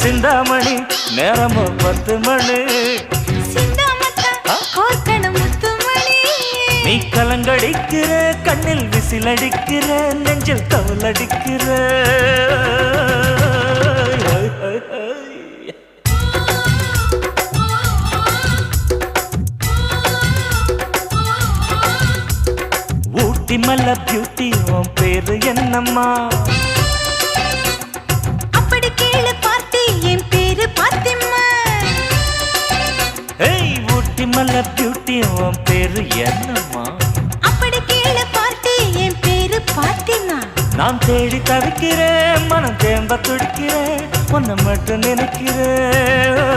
சிந்தாமணி நேரமோ பத்து மணி. நீ கலங்கடிக்கிற கண்ணில் விசிலடிக்கிற நெஞ்சில் கவலடிக்கிற ஊட்டி மல்ல பியூட்டி உன் பேரு என்னம்மா? மல்ல பியூட்டி உன் பேரு என்னம்மா? அப்படி கேளு பார்த்தி என் பேரு பாத்திமா நான் தேடி தவிக்கிறேன் மனம் தேம்ப துடிக்கிறேன் உன்னை மட்டும் நினைக்கிறேன்.